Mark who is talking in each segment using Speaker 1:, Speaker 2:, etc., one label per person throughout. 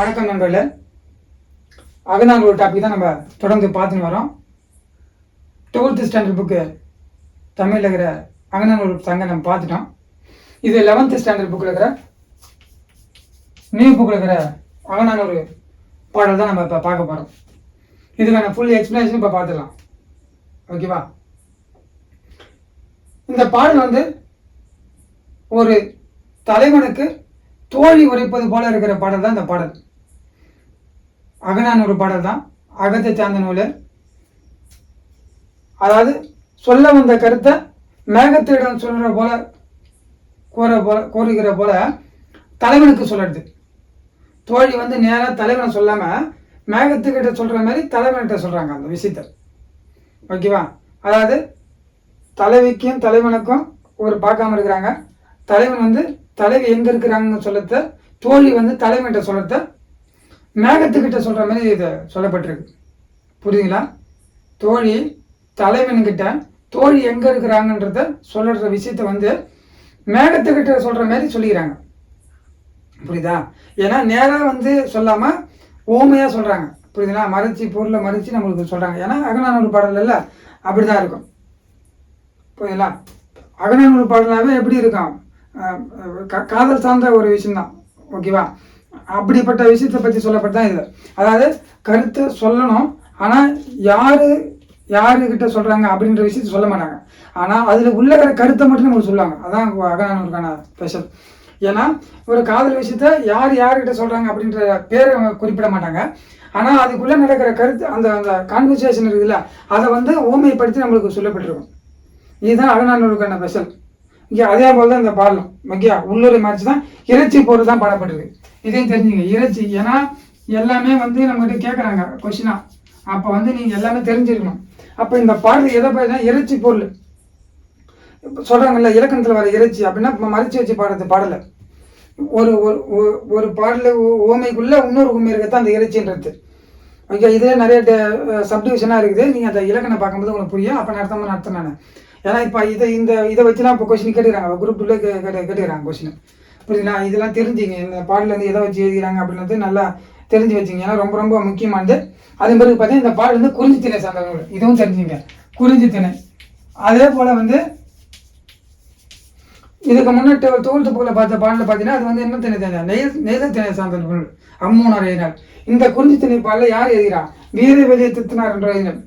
Speaker 1: வணக்கம் நண்பர்களே. அகநாள் டாபிக் தான் நம்ம தொடர்ந்து பார்த்துன்னு வரோம். டுவெல்த்து ஸ்டாண்டர்ட் புக்கு தமிழில் இருக்கிற அகநாள் சங்கம் நம்ம பார்த்துட்டோம். இது லெவன்த்து ஸ்டாண்டர்ட் புக்கில் இருக்கிற நியூ புக்கில் இருக்கிற அகநாள் பாடல் தான் நம்ம இப்போ பார்க்க போகிறோம் இதுக்கான ஃபுல் எக்ஸ்பிளனேஷன் இப்போ பார்த்துடலாம். ஓகேவா இந்த பாடல் வந்து ஒரு தலைவனுக்கு தோழி உரைப்பது போல இருக்கிற பாடல் தான் இந்த பாடல். அகனான் ஒரு பாடல் தான். அகத்தை சார்ந்த நூலர் அதாவது சொல்ல வந்த கருத்தை மேகத்திடம் சொல்கிற போல கூற போல கூறுகிற போல தலைவனுக்கு சொல்லுறது தோழி வந்து நேராக தலைவனை சொல்லாமல் மேகத்துக்கிட்ட சொல்கிற மாதிரி தலைவன்கிட்ட சொல்கிறாங்க அந்த விஷயத்த. ஓகேவா? அதாவது தலைவிக்கும் தலைவனுக்கும் ஒரு பார்க்காம இருக்கிறாங்க. தலைவன் வந்து தலைவி எங்கே இருக்கிறாங்கன்னு சொல்லத்த தோழி வந்து தலைவன்கிட்ட சொல்லத்த மேகத்துக்கிட்ட சொல்கிற மாதிரி இது சொல்லப்பட்டிருக்கு. புரியுதுங்களா? தோழி தலைவன்கிட்ட தோழி எங்கே இருக்கிறாங்கன்றத சொல்லுற விஷயத்த வந்து மேகத்துக்கிட்ட சொல்கிற மாதிரி சொல்லிக்கிறாங்க. புரியுதா? ஏன்னா நேராக வந்து சொல்லாமல் ஓமையாக சொல்கிறாங்க புரியுதுங்களா? மறைச்சி பொருளை மறைச்சி நம்மளுக்கு சொல்கிறாங்க ஏன்னா அகநானூறு பாடல் அப்படி அப்படிதான் இருக்கும். புரியுதுங்களா? அகநானூறு பாடலாகவே எப்படி இருக்கும்? காதல் சார்ந்த ஒரு விஷயம்தான். ஓகேவா? அப்படிப்பட்ட விஷயத்தை பற்றி சொல்லப்பட்டதான் இது. அதாவது கருத்து சொல்லணும். ஆனால் யாரு யாருக்கிட்ட சொல்கிறாங்க அப்படின்ற விஷயத்த சொல்ல மாட்டாங்க. ஆனால் அதில் உள்ள இருக்கிற கருத்தை மட்டும் நம்மளுக்கு சொல்லுவாங்க. அதான் அகநானூருக்கான ஸ்பெஷல். ஏன்னா ஒரு காதல் விஷயத்த யார் யார்கிட்ட சொல்கிறாங்க அப்படின்ற பேரை அவங்க குறிப்பிட மாட்டாங்க. ஆனால் அதுக்குள்ளே நடக்கிற கருத்து அந்த அந்த கான்வர்சேஷன் இருக்குதுல்ல அதை வந்து ஓமைப்படுத்தி நம்மளுக்கு சொல்லப்பட்டிருக்கும். இதுதான் அகநானூருக்கான ஸ்பெஷல். இங்கே அதே போல தான் இந்த பாடலும். ஓகே உள்ளூரை மறைச்சு தான். இறைச்சி போர் தான் பாடப்பட்டிருக்கு இதையும் தெரிஞ்சுங்க. இறைச்சி ஏன்னா எல்லாமே வந்து நம்மகிட்ட கேட்குறாங்க கொஷினா அப்போ வந்து நீங்கள் எல்லாமே தெரிஞ்சிருக்கணும். அப்போ இந்த பாடல் எதை பற்றி இறைச்சி பொருள். இப்போ சொல்கிறாங்கல்ல இலக்கணத்தில் வர இறைச்சி அப்படின்னா மறைச்சி வச்சு பாடுறது பாடலை. ஒரு ஒரு ஒரு- ஒரு பாடல ஓமைக்குள்ள இன்னொரு உண்மை இருக்கத்தான் அந்த இறைச்சின்றது. ஓகே இதே நிறைய சப்டிவிஷனாக இருக்குது. நீங்கள் அந்த இலக்கணம் பார்க்கும்போது உங்களுக்கு புரியும். அப்போ நடத்தமாக நடத்தினேன் நான். ஏன்னா இப்போ இதை இந்த இதை வச்சுலாம் இப்போ கொஸ்டின் கேட்டுக்கிறாங்க. குரூப் டூல கேட்டு கேட்டுக்கிறாங்க கொஸ்டின் புரியுதுங்களா? இதெல்லாம் தெரிஞ்சுங்க. இந்த பாடல எதை வச்சு எழுதிக்கிறாங்க அப்படின்றது நல்லா தெரிஞ்சு வச்சுங்க. ஏன்னா ரொம்ப ரொம்ப முக்கியமானது அதே பிறகு பார்த்தீங்கன்னா இந்த பாடல் வந்து குறிஞ்சி திணை சார்ந்த இதுவும் தெரிஞ்சுங்க. குறிஞ்சி திணை. அதே போல் வந்து இதுக்கு முன்னாடி தோல்த்து போல பார்த்த பாடல பார்த்தீங்கன்னா அது வந்து என்ன திணை திணை நெய் நெய்த திணை சார்ந்த நூல் அம்மூனார் எழுதினார் இந்த குறிஞ்சி திணை பாடலில் யார் எழுதுகிறா? வீரவெளிய தித்தனார் என்ற எழுதினார்.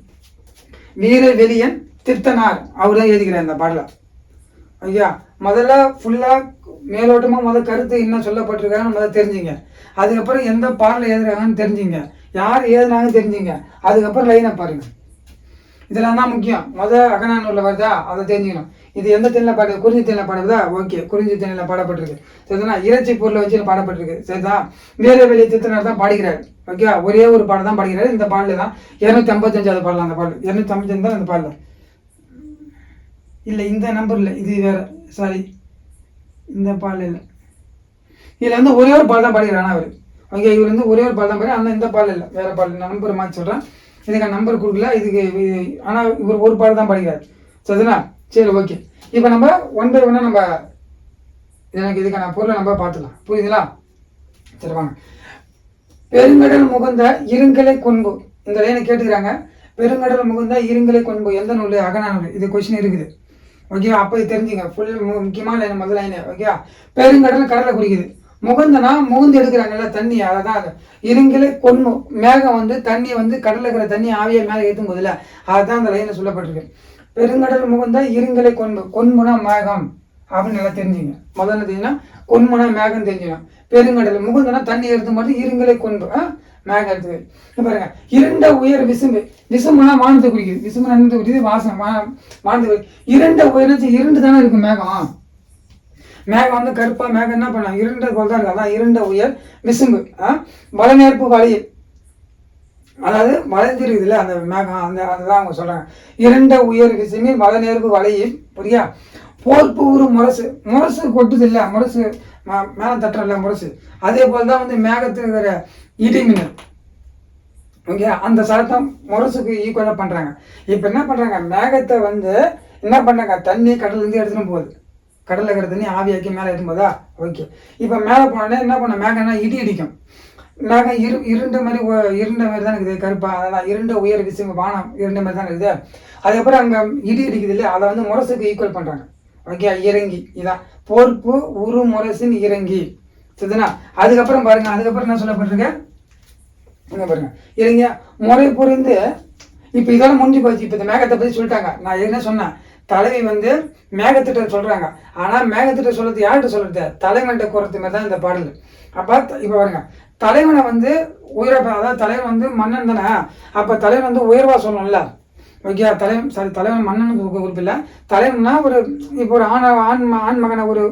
Speaker 1: வீரவெளியன் தித்தனார் அவர் தான் எழுதுகிறார் இந்த பாடலை. ஐயா முதல்ல ஃபுல்லாக மேலோட்டமாக முதல் கருத்து என்ன சொல்லப்பட்டிருக்காங்கன்னு முதல்ல தெரிஞ்சுங்க. அதுக்கப்புறம் எந்த பாடலை எழுதுறாங்கன்னு தெரிஞ்சுங்க. யார் எழுதுனாங்கன்னு தெரிஞ்சுங்க. அதுக்கப்புறம் லைனை பாருங்கள் இதெல்லாம் தான் முக்கியம். முதல் அகநானூரில் வருதா? அதை தெரிஞ்சுக்கணும். இது எந்த தென்னில் பாடு குறிஞ்சி தென்னில் பாடுதா? ஓகே குறிஞ்சி தென்னில் பாடப்பட்டிருக்கு. சரிதானா? இறைச்சி பொருளை வச்சு பாடப்பட்டிருக்கு. சரிதா? வேறு வெளியே தித்தனார் தான் பாடுகிறார் ஓகே ஒரே ஒரு பாடம் தான் பாடுகிறார் இந்த பாடல தான். இரநூத்தி ஐம்பத்தஞ்சாவது பாடலாம் அந்த பாடல். இரநூத்தி ஐம்பத்தஞ்சு தான் அந்த பாடல். இல்லை இந்த நம்பர் இல்லை. இது வேற. சாரி இந்த பால் இல்லை. இதில் வந்து ஒரே ஒரு பால் தான் பாடிக்கிறான் அவர். ஓகே இவர் வந்து ஒரே ஒரு பால் தான் பாடி ஆனால் இந்த பால் இல்லை. வேற பால் நான் நம்பர் மாற்றி சொல்கிறேன் இதுக்கு நம்பர் கொடுக்கல. இதுக்கு ஆனால் இவர் ஒரு பால் தான் பாடிக்கிறார். சரிங்களா? சரி ஓகே. இப்போ நம்ம ஒன் பை ஒன்னாக நம்ம எனக்கு இதுக்கான பொருளை நம்ம பார்த்துக்கலாம். புரியுதுங்களா? சரி வாங்க. பெருங்கடல் முகுந்த இருங்கலை கொன்பு இந்த லைனை கேட்டுக்கிறாங்க. பெருங்கடல் முகுந்த இருங்கலை கொன்பு எந்த நூல்? அகநானூல். இது கொஸ்டின் இருக்குது. ஓகே அப்போ இது தெரிஞ்சுங்க. ஃபுல் முக்கியமான லைன் முதல் லைனு ஓகே பெருங்கடல் கடலை குறிக்குது முகுந்தனா முகுந்து எடுக்கிறாங்கல்ல தண்ணி அதை தான் அது. இருங்கலை மேகம் வந்து தண்ணி வந்து கடலில் இருக்கிற தண்ணி ஆவியை மேலே ஏற்றும் போதில்ல அதுதான் அந்த லைனில் சொல்லப்பட்டிருக்கு. பெருங்கடல் முகுந்த இருங்கலை கொன்பு கொன்புனா மேகம். அப்படின்னு நல்லா தெரிஞ்சுங்க. முதல்ல தெரிஞ்சுன்னா கொன்மனா மேகம் தெரிஞ்சிடும். பெருங்கடல் முகுந்தனா தண்ணி எடுத்து மட்டும் இருங்கலை கொன்பு மேகம் எடுத்து பாருங்க. இருண்ட உயர் விசும்பு. விசும்புனா வானத்தை குறிக்குது விசும்பு என்னத்தை குறிக்குது வாசம் வா- வானத்தை இரண்ட உயர்ந்து இரண்டு தானே இருக்கும் மேகம்? மேகம் வந்து கருப்பா மேகம் என்ன பண்ணலாம் இருண்ட கோல் தான் இருக்கு. அதான் இருண்ட உயர் விசும்பு. ஆ? வளநேர்ப்பு வழியில் அதாவது வளைஞ்சிருக்குதுல்ல அந்த மேகம் அந்த அதுதான் அவங்க சொல்றாங்க. இரண்ட உயர் விசுமி வளநேர்வு வலையில் புரியா? போர்ப்பு ஒரு முரசு. முரசு கொட்டுது இல்லை முரசு ம- தட்டுறல முரசு. அதே போல் தான் வந்து மேகத்தில் இருக்கிற இடிமின்னல் ஓகே அந்த சத்தம் முரசுக்கு ஈக்குவலாக பண்ணுறாங்க இப்போ என்ன பண்ணுறாங்க மேகத்தை வந்து என்ன பண்ணுறாங்க தண்ணி கடல்லேருந்து எடுத்துன்னு போகுது. கடலில் இருக்கிற தண்ணி ஆவியாக்கி மேலே எடுத்துன்னு போதா ஓகே. இப்போ மேலே போனோடனே என்ன பண்ண? மேகம்னா இடி இடிக்கும். மேகம் இரு இருண்ட மாதிரி இருண்ட மாதிரி தான் இருக்குது கருப்பாக அதெல்லாம் இருண்ட உயர் விசுங்க வானம் இருண்ட மாதிரி தான் இருக்குது. அதுக்கப்புறம் அங்கே இடி இடிக்குது இல்லையா? அதை வந்து முரசுக்கு ஈக்குவல் பண்ணுறாங்க ஓகே இறங்கி. இதான் பொறுப்பு உரு முரசின் இறங்கி. சரிதானா அதுக்கப்புறம் பாருங்க அதுக்கப்புறம் என்ன சொல்லப்பட்டிருக்கேன் இங்க பாருங்க. இறங்க முறை புரிந்து இப்போ இதோட முடிஞ்சு போச்சு. இப்போ இந்த மேகத்தை பற்றி சொல்லிட்டாங்க. நான் என்ன சொன்னேன்? தலைவி வந்து மேகத்திட்ட சொல்கிறாங்க ஆனால் மேகத்திட்ட சொல்கிறது யார்கிட்ட சொல்றது? தலைவன்கிட்ட குறத்து மாதிரி தான் இந்த பாடல். அப்போ இப்போ பாருங்க. தலைவனை வந்து உயர அதாவது தலைவன் வந்து மன்னன் தானே? அப்போ தலைவன் வந்து உயர்வாக சொல்லணும்ல? ஓகே தலைவன் சாரி தலைவன் மன்னனுக்கு ஒரு குறிப்பு இல்லை தலைவன்னா ஒரு இப்போ ஒரு ஆண ஆண் ம- ஆண் மகனை ஒரு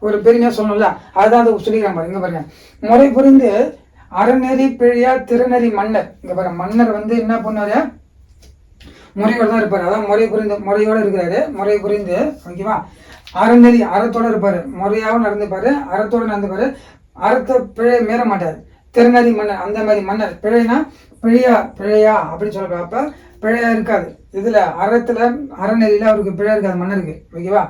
Speaker 1: ஒரு பெருமையா சொல்லணும்ல? அதுதான் அதை சொல்லிக்கிறாங்க பாருங்க பாருங்க. முறை புரிந்து அறநெறி பிழையா திருநெறி மன்னர். இங்க பாருங்க மன்னர் வந்து என்ன பண்ணாரு முறையோடு தான் இருப்பார். அதான் முறை புரிந்து முறையோடு இருக்கிறாரு. முறை புரிந்து ஓகேவா அறநெறி அறத்தோட இருப்பார். முறையாகவும் நடந்துப்பார் அறத்தோடு நடந்துப்பார். அறத்தை பிழை மீற மாட்டார். திருநெறி மன்னர் அந்த மாதிரி மன்னர். பிழைனா பிழையா பிழையா அப்படின்னு சொல்கிறப்ப பிழை பிழையா இருக்காது. இதுல அறத்துல அறநெறியில் அவருக்கு பிழை இருக்காது மன்னருக்கு. ஓகேவா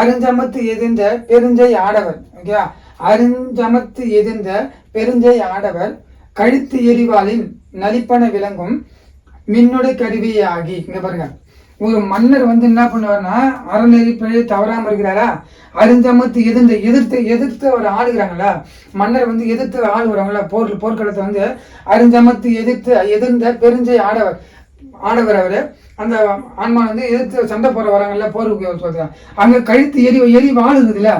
Speaker 1: அருஞ்சமத்து எதிர்ந்த பெருஞ்சை ஆடவர். ஓகேவா அருஞ்சமத்து எதிர்ந்த பெருஞ்சை ஆடவர் கழுத்து எரிவாளின் நலிப்பன விளங்கும் மின்னுடை கருவியாகி இங்கே பாருங்க. ஒரு மன்னர் வந்து என்ன பண்ணுவார்னா அறநெறி பிழை தவறாமல் இருக்கிறாரா? அருஞ்சமத்து எதிர்ந்து எதிர்த்து எதிர்த்து அவர் ஆளுகிறாங்களா மன்னர் வந்து எதிர்த்து ஆளுகிறாங்களா போர் போர்க்களத்தை வந்து அருஞ்சமத்து எதிர்த்து எதிர்ந்த பெருஞ்சை ஆடவர். ஆடவர் அவர் அந்த ஆன்மா வந்து எதிர்த்து சண்டை போற வராங்கல்ல போருக்கு சொல்றாங்க அங்க கழுத்து எரி எரி இல்லையா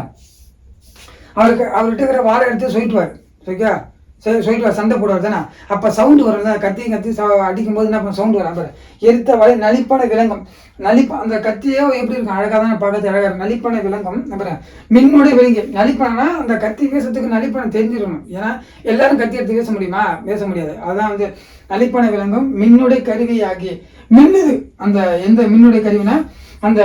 Speaker 1: அவருக்கு அவர்கிட்ட இருக்கிற வாழை எடுத்து சொல்லிட்டுவார். சரிக்கா சரி சொல்லிட்டு சண்டை போடுவார் தானே? அப்போ சவுண்டு வரும் தான் கத்தி கத்தி ச அடிக்கும் போது என்ன சவுண்டு வரும் பாரு எரித்த வலை நலிப்பான விலங்கம். நலிப்ப அந்த கத்தியோ எப்படி இருக்கும்? அழகாக தான் பார்க்கறது அழகாக இருக்கும். நலிப்பான விலங்கம் நம்புற மின்னோட விலங்கி. நலிப்பானா அந்த கத்தி பேசுறதுக்கு நலிப்பான தெரிஞ்சிடணும் ஏன்னா எல்லாரும் கத்தி எடுத்து பேச முடியுமா? பேச முடியாது. அதான் வந்து நலிப்பான விலங்கம் மின்னுடை கருவியாகி மின்னுது. அந்த எந்த மின்னுடைய கருவினா அந்த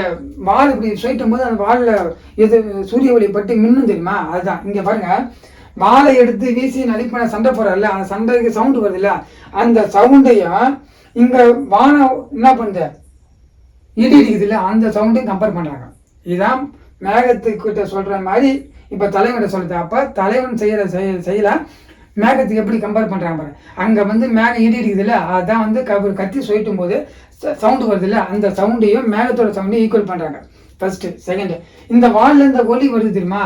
Speaker 1: வால் இப்படி சுயிட்டும் போது அந்த வாலில் எது சூரிய ஒளி பட்டு மின்னும் தெரியுமா? அதுதான். இங்கே பாருங்கள் மாலை எடுத்து வீசி நலிப்பன சண்டை போடுறல்ல அந்த சண்டைக்கு சவுண்டு வருது இல்ல அந்த சவுண்டையும் இங்க வானம் என்ன பண்ணுது இடி இடிக்குது அந்த சவுண்டையும் கம்பேர் பண்றாங்க. இதுதான் மேகத்துக்கிட்ட சொல்ற மாதிரி இப்ப தலைவன்கிட்ட சொல்லுது. அப்ப தலைவன் செய்யற செய- செயல மேகத்துக்கு எப்படி கம்பேர் பண்றாங்க பாரு. அங்க வந்து மேகம் இடி இடிக்குது இல்ல அதான் வந்து க- ஒரு கத்தி சொல்லிட்டும் போது சவுண்டு வருது இல்லை அந்த சவுண்டையும் மேகத்தோட சவுண்டையும் ஈக்குவல் பண்றாங்க. ஃபர்ஸ்ட் செகண்ட் இந்த வால்ல இந்த ஒலி வருது தெரியுமா?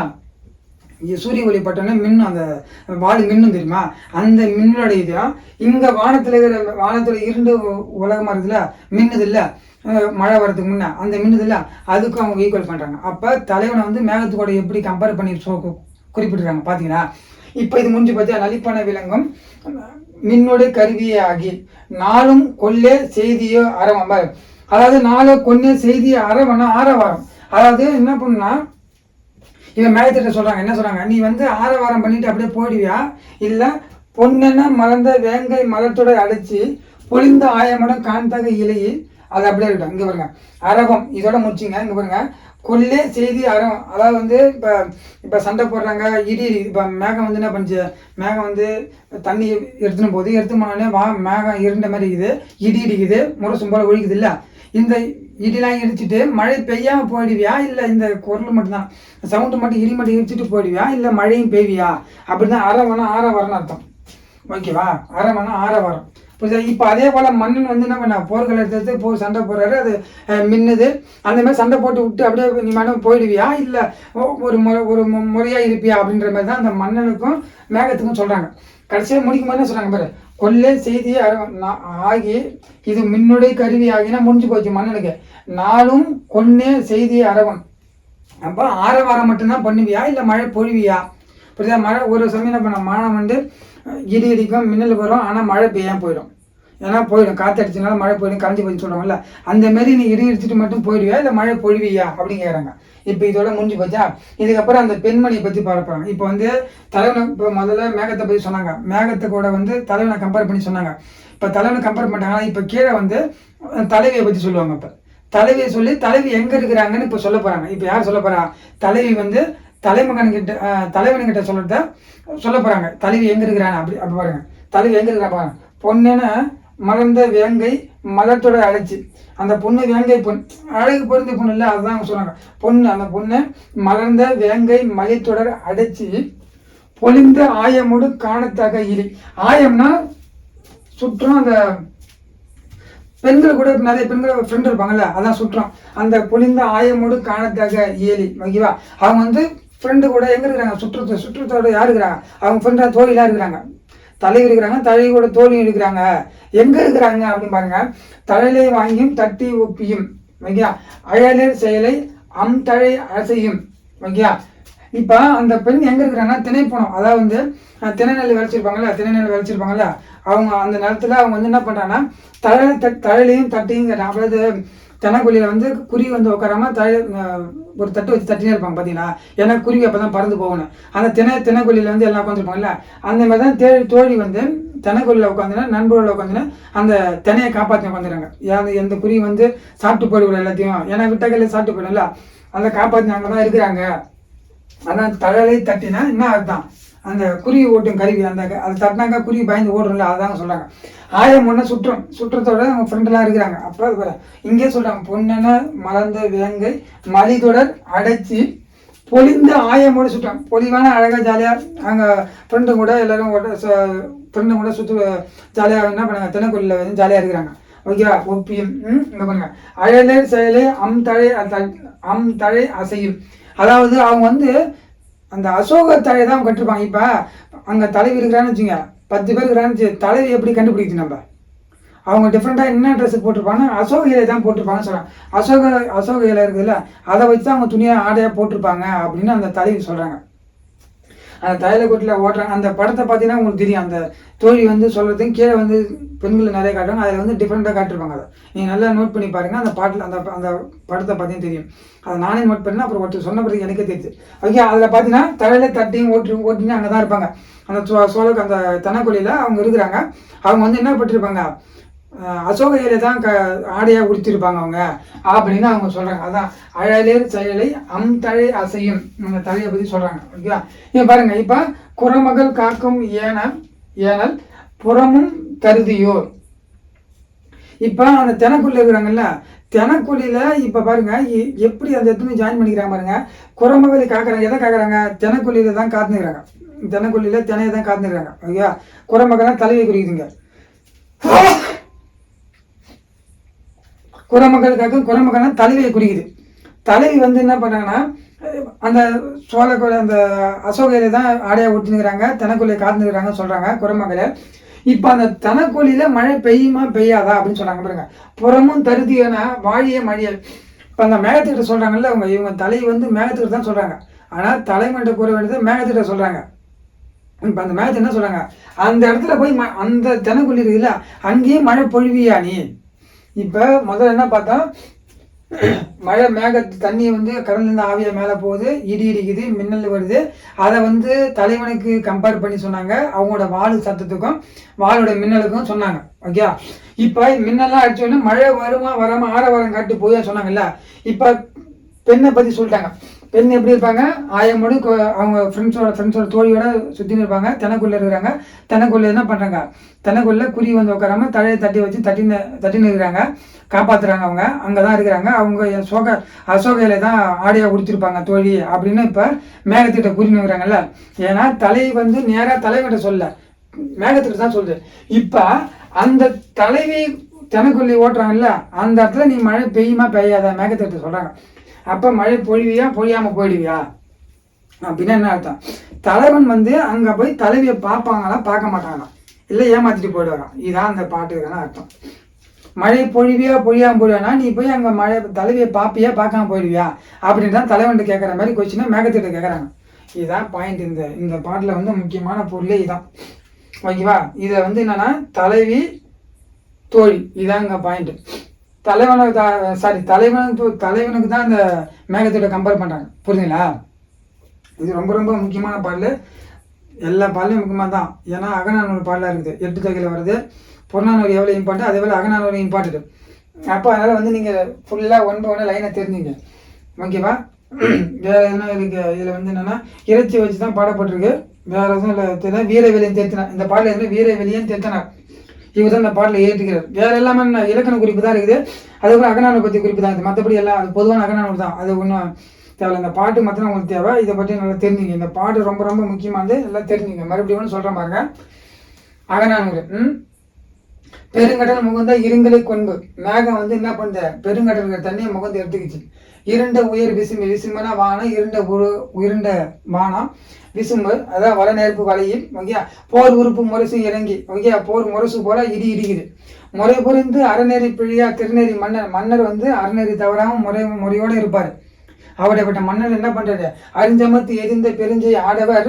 Speaker 1: இங்கே சூரிய ஒளி பட்டோன்னே மின்னும் அந்த வாலி மின்னும் தெரியுமா? அந்த மின்னோட இங்கே வானத்தில் இருக்கிற வானத்தில் இருண்டு உலகமாக உலகமா இருக்குதுல மின்னுது இல்லை. மழை வரதுக்கு முன்னே அந்த மின்னுது இல்லை. அதுக்கும் அவங்க ஈக்குவல் பண்ணுறாங்க அப்போ தலைவனை வந்து மேகத்துக்கூட எப்படி கம்பேர் பண்ணி சொ- கு- பார்த்தீங்கன்னா இப்போ இது முடிஞ்சு பார்த்தா நலிப்பன விலங்கும் மின்னோடு கருவியே ஆகி நாளும் கொள்ளே செய்தியோ அறவம். அதாவது நாளை கொன்னே செய்தியோ அறவனா ஆரவாரம். அதாவது என்ன பண்ணுன்னா இவன் மேகத்திட்ட சொல்கிறாங்க என்ன சொல்கிறாங்க நீ வந்து ஆரவாரம் பண்ணிட்டு அப்படியே போயிடுவியா? இல்லை பொன்னென மலர்ந்த வேங்கை மலத்தோட அடைச்சி பொழிந்த ஆயமடம் காண்தாக இலையை அது அப்படியே இருக்கட்டும். இங்கே பாருங்க. அரகம் இதோட முடிச்சிங்க. இங்கே பாருங்க. கொல்லே செய்தி அறம். அதாவது வந்து இப்போ இப்போ சண்டை போடுறாங்க இடி இப்போ மேகம் வந்து என்ன பண்ணுச்சு? மேகம் வந்து தண்ணி எடுத்துன்னு போகுது. எடுத்து போனோடனே வா மேகம் இருண்ட மாதிரி இருக்குது. இடி இடிக்குது. முரசும் போல ஒழிக்குது இல்லை? இந்த இடிலாம் இடிச்சிட்டு மழை பெய்யாமல் போயிடுவியா? இல்லை இந்த குரல் மட்டும்தான். சவுண்டு மட்டும் இடி மட்டும் இடிச்சிட்டு போயிடுவியா? இல்லை மழையும் பெய்வியா? அப்படிதான் அரை வேணா ஆற வரணும் அர்த்தம் ஓகேவா? அரை வேணா ஆற வரம் புரியுதா? இப்போ அதே போல் மன்னன் வந்து என்ன பண்ண போர்களை எடுத்து போர் சண்டை போடுறாரு. அது மின்னுது. அந்த மாதிரி சண்டை போட்டு விட்டு அப்படியே நீ மேடம் போயிடுவியா? இல்லை ஒரு முறை ஒரு முறையாக இருப்பியா? அப்படின்ற மாதிரி தான் அந்த மன்னனுக்கும் மேகத்துக்கும் சொல்கிறாங்க கடைசியாக முடிக்கும் போது சொல்கிறாங்க பாரு? கொல்லே செய்தி ஆகி இது மின்னுடைய கருவி ஆகினா முடிஞ்சு போச்சு மன்னனுக்கு. நாளும் கொன்னே செய்தி அரவம் அப்போ ஆரவாரம் மட்டும்தான் பண்ணுவியா? இல்லை மழை பொழிவியா? புரியுதா? மழை ஒரு சமயம் என்ன பண்ண மானம் வந்து இடி இடிக்கும் மின்னல் வரும் ஆனால் மழை பெய்யாம போயிடும். ஏன்னா போயிடும் காற்று அடிச்சனால மழை போயிடும் கரைஞ்சி போயின்னு சொல்லுவாங்கல்ல அந்த மாதிரி நீ இடி இடிச்சிட்டு மட்டும் போயிடுவியா இல்லை மழை பொழிவியா? அப்படின்னு கேட்குறாங்க இப்போ இதோட முடிஞ்சு போச்சா? இதுக்கப்புறம் அந்த பெண்மணியை பற்றி பார்ப்பாங்க இப்போ வந்து தலைவனை இப்போ முதல்ல மேகத்தை பற்றி சொன்னாங்க. மேகத்தை கூட வந்து தலைவனை கம்பேர் பண்ணி சொன்னாங்க. இப்போ தலைவனை கம்பேர் பண்ணிட்டாங்கன்னா இப்போ கீழே வந்து தலைவியை பற்றி சொல்லுவாங்க இப்போ. தலைவியை சொல்லி தலைவி எங்கே இருக்கிறாங்கன்னு இப்போ சொல்ல போகிறாங்க இப்போ யார் சொல்ல போகிறா தலைவி வந்து தலைமகன் கிட்ட அஹ், சொல்ல போகிறாங்க தலைவி எங்கே இருக்கிறாங்க அப்படி அப்படி பாருங்க. தலைவி எங்கே இருக்கிறா பாருங்க. பொண்ணுன்னா மலர்ந்த வேங்கை மலத்தோட அழைச்சி அந்த பொண்ணு வேங்கை பொண்ணு அழகு பொருந்த பொண்ணு இல்லை அதுதான் அவங்க சொல்றாங்க. பொண்ணு அந்த பொண்ணு மலர்ந்த வேங்கை மலைத்தொடர் அடைச்சி பொலிந்த ஆயமோடு காணத்தக இலி. ஆயம்னா சுற்றும் அந்த பெண்கள் கூட நிறைய பெண்கள் ஃப்ரெண்ட் இருப்பாங்கல்ல அதான் சுற்றம். அந்த பொலிந்த ஆயமோடு காணத்தக ஏலி ஓகேவா? அவங்க வந்து ஃப்ரெண்டு கூட எங்க இருக்கிறாங்க? சுற்று சுற்றுத்தோட யார் இருக்கிறாங்க அவங்க ஃப்ரெண்டாக தோழிலாம் இருக்கிறாங்க. தலைவி இருக்கிறாங்க தலைவி கூட தோழி இருக்கிறாங்க எங்கே இருக்கிறாங்க அப்படின்னு பாருங்க. தலையிலே வாங்கியும் தட்டி ஒப்பியும். ஓகேயா அழலர் செயலை அம் தழை அசையும். ஓகேயா இப்போ அந்த பெண் எங்கே இருக்கிறாங்கன்னா திணைப்பணம். அதாவது வந்து திணைநெல் திணை நெல் விளைச்சிருப்பாங்கல்ல விளைச்சிருப்பாங்கல்ல அவங்க அந்த நேரத்தில் அவங்க வந்து என்ன பண்ணுறாங்கன்னா தழை த தழையிலையும் தட்டியும் அதாவது தெனக்குழியில் வந்து குருவி வந்து உட்காராம தழை ஒரு தட்டு வச்சு தட்டினே இருப்பாங்க பார்த்தீங்களா ஏன்னா குருவி அப்போ தான் பறந்து போகணும். அந்த தின தினக்குழியில் வந்து எல்லாம் உட்காந்துருப்பாங்கல்ல அந்த மாதிரி தான் தே தோழி வந்து தினக்குழியில் உட்காந்துனா நண்பர்களில் உட்காந்துனா அந்த தினையை காப்பாற்றி உட்காந்துறாங்க யாரு எந்த குருவி வந்து சாப்பிட்டு போயிடுவோம் எல்லாத்தையும். ஏன்னா விட்டக்கல்ல சாப்பிட்டு போயிடும்ல அந்த காப்பாற்றி அங்கே தான் இருக்கிறாங்க. அதான் தழலை தட்டினா என்ன அதுதான். அந்த குருவி ஓட்டும் கருவி அந்த அதை அது தட்டினாக்கா குருவி பயந்து ஓடுறோம்ல அதாங்க சொல்கிறாங்க ஆயிரம் ஒன்று சுற்றம் சுற்றத்தோட அவங்க ஃப்ரெண்டெல்லாம் இருக்கிறாங்க. அப்போ அது பாரு இங்கே சொல்கிறாங்க பொன்னென மலர்ந்த வேங்கை மலிதொடர் அடைச்சி பொலிந்த ஆயமோடு சுற்றம். பொலிவான அழகாக ஜாலியாக அங்கே ஃப்ரெண்டு கூட எல்லாரும் ஃப்ரெண்டு கூட சுற்று ஜாலியாக என்ன பண்ணாங்க தினக்குள்ள வந்து ஜாலியாக இருக்கிறாங்க. ஓகேவா ஒப்பியும் ம், பண்ணுங்க. அழலே செயலே அம் தழை அம் தழை அசையும். அதாவது அவங்க வந்து அந்த அசோக தலையை தான் கட்டிருப்பாங்க. இப்போ அங்கே தலைவி இருக்கிறான்னு வச்சுங்க பத்து பேர் இருக்கிறான்னு தலைவி எப்படி கண்டுபிடிக்குது நம்ம? அவங்க டிஃப்ரெண்ட்டாக என்ன ட்ரெஸ் போட்டிருப்பாங்கன்னா அசோக இலை தான் போட்டிருப்பாங்கன்னு சொல்கிறாங்க அசோக அசோக இலை இருக்குதுல்ல அதை வச்சு தான் அவங்க துணியாக ஆடையாக போட்டிருப்பாங்க அப்படின்னு அந்த தலைவி சொல்கிறாங்க அந்த தைல கொட்டில் ஓட்டுறாங்க அந்த படத்தை பார்த்தீங்கன்னா உங்களுக்கு தெரியும். அந்த தோழி வந்து சொல்கிறதுக்கு கீழே வந்து பெண்கள் நிறைய காட்டுவாங்க. அதில் வந்து டிஃப்ரெண்ட்டாக காட்டிருப்பாங்க அதை. நீங்கள் நல்லா நோட் பண்ணி பாருங்கள் அந்த பாட்டில் அந்த அந்த படத்தை பார்த்தீங்கன்னா தெரியும். அதை நானே நோட் பண்ணேன் அப்புறம் ஒருத்தர் சொன்ன பிறகு எனக்கே தெரியுது ஓகே அதில் பார்த்தீங்கன்னா தலையில் தட்டியும் ஓட்டி ஓட்டின்னு அங்கே தான் இருப்பாங்க. அந்த சோ சோழக்கு அந்த தனக்குழியில் அவங்க இருக்கிறாங்க. அவங்க வந்து என்ன பண்ணிருப்பாங்க? அசோக இலை தான் க ஆடையாக உடுத்திருப்பாங்க அவங்க. அப்படின்னு அவங்க சொல்கிறாங்க அதான் அழலேர் செயலை அம் தழை அசையும். அந்த தழையை பற்றி சொல்கிறாங்க ஓகேவா? இப்போ பாருங்க. இப்போ குறமகள் காக்கும் ஏன ஏனல் புறமும் கருதியோர். இப்போ அந்த தெனக்குள்ளே இருக்கிறாங்கல்ல தெனக்குழியில் இப்போ பாருங்க எ- எப்படி அந்த இடத்துல ஜாயின் பண்ணிக்கிறாங்க பாருங்க. குரமகளை காக்குறாங்க. எதை காக்குறாங்க? தெனக்குழியில் தான் காத்துனுக்குறாங்க தெனக்குழியில் தினையை தான் காத்துனுக்குறாங்க ஓகேவா? குரமகள்லாம் தலையை குறிக்குதுங்க குரமகளுக்காக குரமக்கள்னா தலைவியை குறிக்குது. தலைவி வந்து என்ன பண்ணாங்கன்னா அந்த சோழ அந்த அசோகையில தான் ஆடையாக ஒட்டினுக்கிறாங்க தெனக்கொல்லியை காத்துனுக்கிறாங்கன்னு சொல்கிறாங்க குரமகளை இப்போ அந்த தனக்கொல்லியில மழை பெய்யுமா பெய்யாதா அப்படின்னு சொல்கிறாங்க பாருங்க. புறமும் தருதியன வாழிய மழியல் இப்போ அந்த மேகத்திட்ட சொல்கிறாங்கல்ல அவங்க இவங்க தலை வந்து மேகத்திட்ட தான் சொல்கிறாங்க ஆனால் தலைமன்ற கூற வேண்டியது மேகத்திட்ட சொல்கிறாங்க இப்போ அந்த மேகத்தை என்ன சொல்கிறாங்க அந்த இடத்துல போய் ம- அந்த தெனக்குள்ளி இருக்குதுல்ல அங்கேயும் மழை பொழிவியா நீ? இப்போ முதல்ல என்ன பார்த்தோம் மழை மேக தண்ணி வந்து கடல்லேருந்து ஆவியை மேலே போகுது இடி இடிக்குது மின்னல் வருது. அதை வந்து தலைவனுக்கு கம்பேர் பண்ணி சொன்னாங்க. அவங்களோட வாழ் சத்தத்துக்கும் வாளோட மின்னலுக்கும் சொன்னாங்க. ஓகே இப்போ மின்னல்லாம் அடிச்சோடனே மழை வருமா வராமல் ஆரவாரம் காட்டு போய் சொன்னாங்கல்ல? இப்போ பெண்ணை பற்றி சொல்லிட்டாங்க. பெண் எப்படி இருப்பாங்க? ஆயமோடு அவங்க ஃப்ரெண்ட்ஸோட ஃப்ரெண்ட்ஸோட தோழியோட சுற்றின்னு இருப்பாங்க. தெனக்குள்ள இருக்கிறாங்க. தெனக்குள்ள என்ன பண்ணுறாங்க தெனக்குள்ள குருவி வந்து உட்காராம தழையை தட்டி வச்சு தட்டின்னு தட்டின்னு இருக்கிறாங்க. காப்பாத்துறாங்க அவங்க. அங்கே தான் இருக்கிறாங்க. அவங்க என் சோக அசோகையில தான் ஆடையாக கொடுத்துருப்பாங்க தோழி அப்படின்னு இப்போ மேகத்திட்ட கூறின்னு இருக்கிறாங்கல்ல. ஏன்னா தலை வந்து நேராக தலைவர்கிட்ட சொல்ல. மேகத்திட்ட தான் சொல்லுது இப்போ அந்த தலைவி தெனக்குள்ளி ஓட்டுறாங்கல்ல. அந்த இடத்துல நீ மழை பெய்யுமா பெய்யாத? மேகத்திட்ட சொல்கிறாங்க அப்போ மழை பொழிவியா பொழியாமல் போயிடுவியா? அப்படின்னா என்ன அர்த்தம்? தலைவன் வந்து அங்கே போய் தலைவியை பார்ப்பாங்களா பார்க்க மாட்டாங்களாம் இல்லை ஏமாத்திட்டு போயிடுவாராம் இதுதான் அந்த பாட்டுக்கான அர்த்தம். மழை பொழிவியா பொழியாமல் போயிடுவானா? நீ போய் அங்கே மழை தலைவியை பார்ப்பியா பார்க்காம போயிடுவியா? அப்படின்னு தான் தலைவன்ட்டு கேட்குற மாதிரி கொஸ்டினை மேகத்திட்ட கேட்குறாங்க. இதுதான் பாயிண்ட் இந்த இந்த பாட்டில் வந்து முக்கியமான பொருளே இதுதான் ஓகேவா? இதை வந்து என்னென்னா தலைவி தோழி. இதாங்க பாயிண்ட்டு தலைவனுக்கு சாரி தலைவனுக்கு தலைவனுக்கு தான் இந்த மேகத்தோட கம்பேர் பண்ணுறாங்க புரியுதுங்களா இது ரொம்ப ரொம்ப முக்கியமான பாடல். எல்லா பாடலையும் முக்கியமாக தான். ஏன்னா அகநானூறு பாடலாக இருக்குது. எட்டு தொகையில் வருது. புறநானூறு எவ்வளோ இம்பார்ட்டன் அதே போல் அகநானூறு இம்பார்ட்டன்ட் அப்போ அதனால் வந்து நீங்கள் ஃபுல்லாக ஒன் பை ஒன்று லைனை தெரிஞ்சுங்க. ஓகேவா வேறு எதுனா இருக்கு? இதில் வந்து என்னென்னா இறைச்சி வச்சு தான் பாடப்பட்டிருக்கு. வேறு எதுவும் இல்லை தெரியல. வீரவெளியன் தேர்த்தினார். இந்த பாடல் எதுவுமே வீரவெளியன் தேர்த்தினார். இவர் தான் இந்த பாட்டில் ஏற்றுக்கிறார் வேற எல்லாமே என்ன இலக்கண குறிப்பு தான் இருக்குது. அதுக்கப்புறம் அகநானூறு பற்றி குறிப்பு தான் இருக்குது மற்றபடி எல்லாம் அது பொதுவான அகநானூறு தான். அது ஒன்றும் தேவை இந்த பாட்டு மாத்திரம் உங்களுக்கு தேவை. இதை பற்றி நல்லா தெரிஞ்சுங்க. இந்த பாட்டு ரொம்ப ரொம்ப முக்கியமானது. எல்லாம் தெரிஞ்சுங்க. மறுபடியும் ஒன்று சொல்கிறேன் பாருங்க. அகநானூறு ம்? பெருங்கடல் முகந்த இருங்கலை கொன்பு மேகம் வந்து என்ன பண்ணுது பெருங்கடல் தண்ணியை முகந்து எடுத்துக்கிச்சு. இருண்ட உயர் விசும்பு விசும்புனா வானம் இருண்ட உரு இருண்ட வானம் விசும்பு அதான் வள நெருப்பு வலையில் ஓகே போர் உறுப்பு முரசு இறங்கி ஓகே போர் முரசு போல இடி இடிக்குது. முறை புரிந்து அறநெறி பிழியா திருநெறி மன்னர் மன்னர் வந்து அறநெறி தவறாமல் முறை முறையோடு இருப்பார். அப்படிப்பட்ட மன்னர் என்ன பண்றாரு? அரிஞ்சமத்து எரிந்த பெருஞ்சை ஆடவர்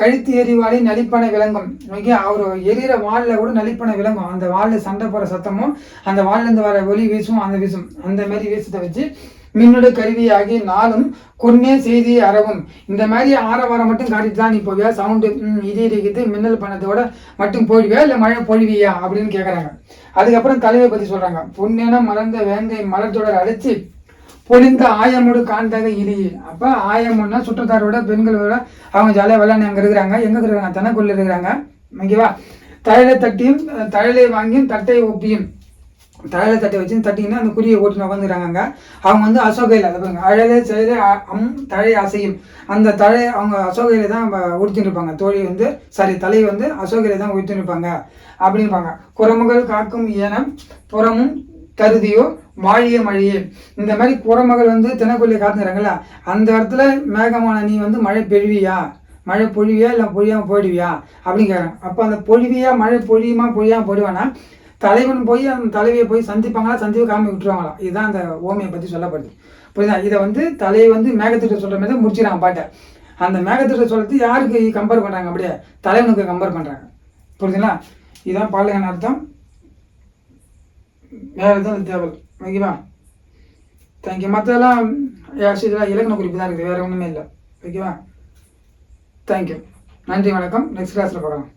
Speaker 1: கழித்து எரிவாளி நலிப்பன விளங்கும் ஓகே அவர் எரியிற வாளில் கூட நலிப்பன விளங்கும் அந்த வாளில் சண்டை போகிற சத்தமும் அந்த வாளிலேருந்து வர ஒலி வீசும் அந்த வீசும். அந்த மாதிரி வீசத்தை வச்சு மின்னோட கருவியாகி நாளும் கொன்னே செய்தி அறவும். இந்த மாதிரி ஆரவாரம் மட்டும் காட்டிட்டு தான் நீ போவியா சவுண்டு இடி இடிக்குது மின்னல் பண்ணதோட மட்டும் போயிடுவியா? இல்லை மழை பொழிவியா? அப்படின்னு கேட்குறாங்க அதுக்கப்புறம் தலைவை பற்றி சொல்கிறாங்க பொன்னென மலர்ந்த வேங்கை மலர்தொடர் அழைச்சி பொழிந்த ஆயமோடு காண்தாக இலி. அப்போ ஆயமுன்னா சுற்றத்தாரோட பெண்களோட அவங்க ஜாலியாக விளையாண்டு அங்கே இருக்கிறாங்க. எங்கே இருக்கிறாங்க? தனக்குள்ளே இருக்கிறாங்க. ஓகேவா தழலை தட்டியும் தழலை வாங்கியும் தட்டை ஒப்பியும். தலையில தட்டை வச்சு தட்டிங்கன்னா அந்த குறியை ஓட்டின்னு உட்காந்துக்கிறாங்க அங்கே அவங்க வந்து அசோகையில் அதை பாருங்க அழலே செயலே அம் தழை அசையும். அந்த தழை அவங்க அசோகையில தான் உடுத்தின்னு இருப்பாங்க. தோழி வந்து சாரி தலை வந்து அசோகையில தான் உடுத்தின்னு இருப்பாங்க. அப்படின்பாங்க குரமுகள் காக்கும் ஏனம் புறமும் கருதியோ வாழிய மழையே. இந்த மாதிரி குரமகள் வந்து தினக்கொல்லியை காத்துறாங்கல்ல அந்த இடத்துல மேகமான நீ வந்து மழை பெழுவியா மழை பொழிவியா இல்லை பொழியாமல் போயிடுவியா? அப்படின்னு கேட்குறாங்க அப்போ அந்த பொழிவியா மழை பொழியுமா பொழியாமல் போயிடுவானா? தலைவன் போய் அந்த தலைவியை போய் சந்திப்பாங்களா? சந்திப்பு காமி விட்டுருவாங்களா? இதுதான் அந்த ஓமையை பற்றி சொல்லப்படுது. புரியுதா? இதை வந்து தலையை வந்து மேகத்திட்ட சொல்கிற மாதிரி தான் முடிச்சிடறாங்க பாட்டை. அந்த மேகத்திட்ட சொல்கிறது யாருக்கு கம்பேர் பண்ணுறாங்க அப்படியே தலைவனுக்கு கம்பேர் பண்ணுறாங்க புரியுதுங்களா? இதுதான் பாலையான அர்த்தம். வேறு எதுவும் தேவை ஓகேவா? தேங்க்யூ மற்றதெல்லாம் இதெல்லாம் இலக்கண குறிப்பு தான் இருக்குது. வேறு ஒன்றுமே இல்லை. ஓகேவா? தேங்க்யூ நன்றி வணக்கம். நெக்ஸ்ட் கிளாஸில் பார்க்கலாம்.